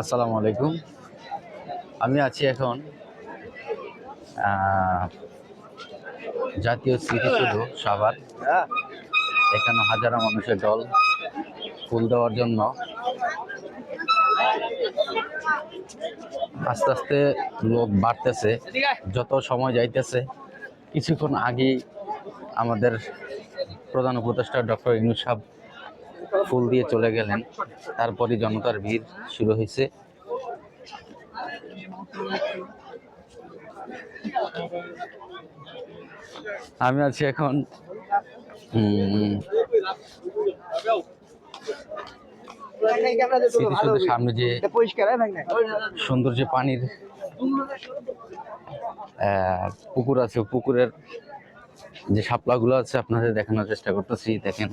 আসসালামু আলাইকুম। আমি আছি এখন জাতীয় স্মৃতিসৌধ সাভার। এখানে হাজারো মানুষের দল ফুল দেওয়ার জন্য আস্তে আস্তে লোক বাড়তেছে, যত সময় যাইতেছে। কিছুক্ষণ আগেই আমাদের প্রধান উপদেষ্টা ডক্টর ইনু সাহেব ফুল দিয়ে চলে গেলেন। তারপরে জনতার ভিড় শুরু হয়েছে। আমি আছি এখন সামনে যে সুন্দর যে পানির পুকুর আছে। পুকুরের যে শাপলাগুলো আছে, আপনাদের দেখানোর চেষ্টা করতেছি। দেখেন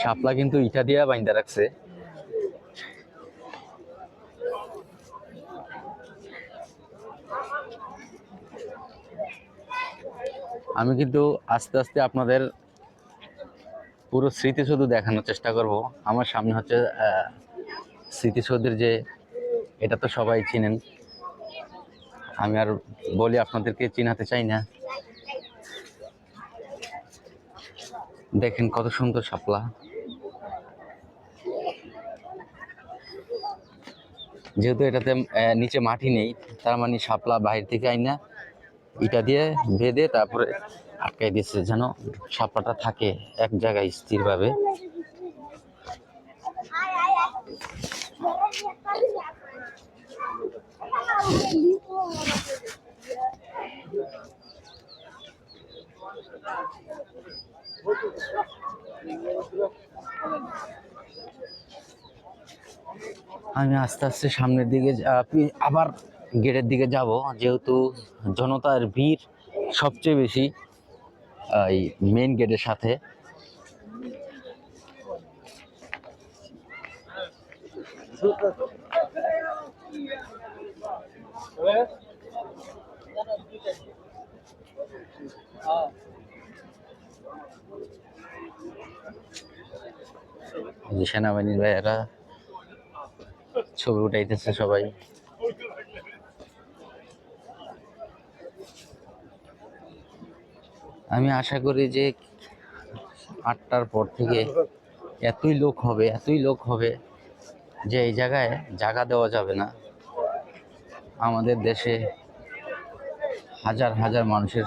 শাপলা কিন্তু ইটা দিয়া বাইন্দা রাখছে। আমি কিন্তু আস্তে আস্তে আপনাদের পুরো স্মৃতিসৌধ দেখানোর চেষ্টা করব। আমার সামনে হচ্ছে স্মৃতিসৌধের যে, এটা তো সবাই চিনেন। আমি আর বলি আপনাদেরকে চিনাতে চাই না। দেখেন কত সুন্দর শাপলা। যেহেতু এটাতে নিচে মাটি নেই, তার মানে শাপলা বাইরে থেকে আইনা, ইটা দিয়ে বেঁধে তারপরে আটকাই দিচ্ছে যেন সাপলাটা থাকে এক জায়গায় স্থিরভাবে। আমি আস্তে আস্তে সামনের দিকে আবার গেটের দিকে যাব, যেহেতু জনতার ভিড় সবচেয়ে বেশি এই মেন গেটের সাথে। যে সেনাবাহিনীর ভাইয়েরা ছবি উঠাইতেছে সবাই। আমি আশা করি যে আটটার পর থেকে এতই লোক হবে, এতই লোক হবে যে এই জায়গায় জায়গা দেওয়া যাবে না। আমাদের দেশে হাজার হাজার মানুষের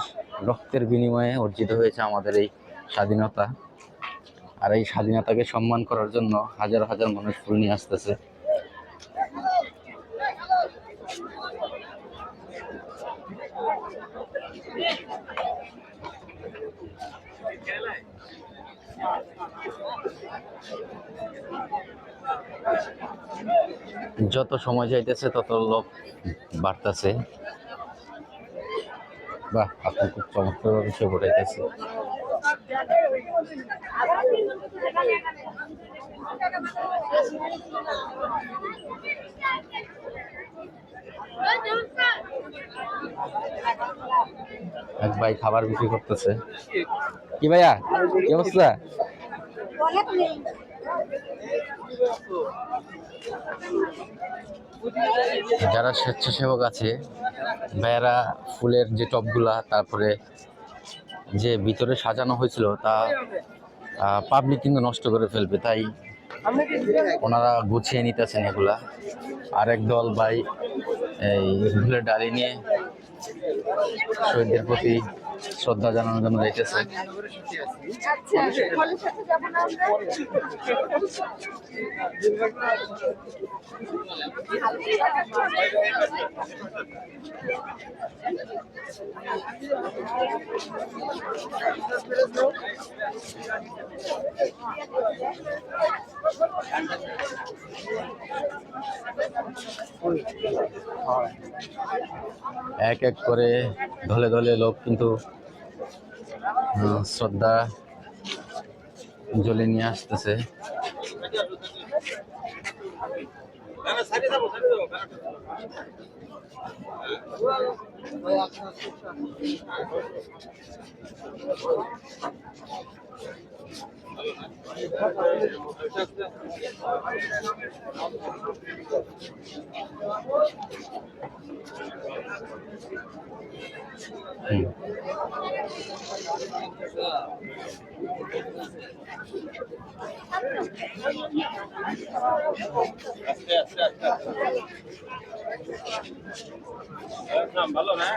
রক্তের বিনিময়ে অর্জিত হয়েছে আমাদের এই স্বাধীনতা। আর এই স্বাধীনতাকে সম্মান করার জন্য হাজার হাজার মানুষ ফুল নিয়ে আসতেছে। যত সময় যাইতেছে, তত লোক বাড়তেছে। বাহ, আপনি খুব চমৎকারভাবে সে ঘটাইতেছে এক ভাই খাবার বিক্রি করতেছে। কি ভাইয়া? কি অবস্থা? যারা স্বেচ্ছাসেবক আছে, ভাইয়ারা ফুলের যে টবগুলা তারপরে যে ভিতরে সাজানো হয়েছিল তা পাবলিক কিন্তু নষ্ট করে ফেলবে, তাই ওনারা গুছিয়ে নিতেছেন এগুলা। আরেক দল ভাই এই ফুলের ডালি নিয়ে শহীদদের প্রতি শ্রদ্ধা জানানোর জন্য যাইতেছে। এক এক করে ধলে ধলে লোক কিন্তু শ্রদ্ধা জলে নিয়ে আসতেছে। না না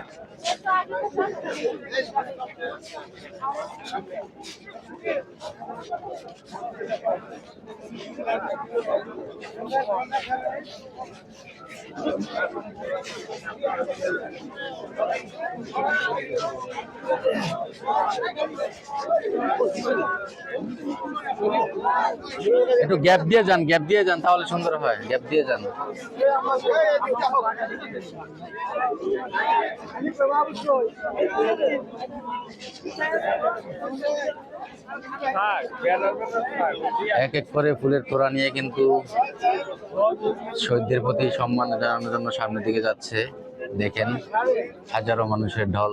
সাইডে যাব সাইডে যাব হুম। ভালো না একটু গ্যাপ দিয়ে যান, গ্যাপ দিয়ে যান, তাহলে সুন্দর হয়। গ্যাপ দিয়ে যান। এক এক করে ফুলের তোড়া নিয়ে কিন্তু শহীদদের প্রতি সম্মান জানানোর জন্য সামনের দিকে যাচ্ছে। দেখেন হাজারো মানুষের ঢল।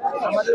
আমাদের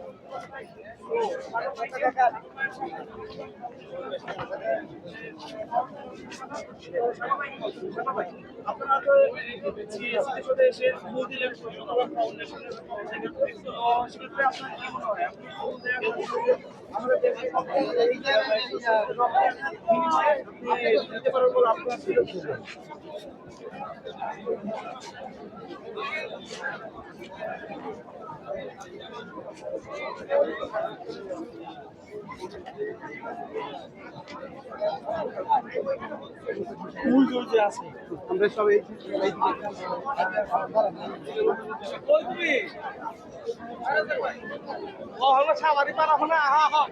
আপনারা তো আমরা দেখি দিতে আপনার ছিল ফুল যে আছে। আমরা সব এই হলো সাবারি পারা হলে হ্যাঁ হ্যাঁ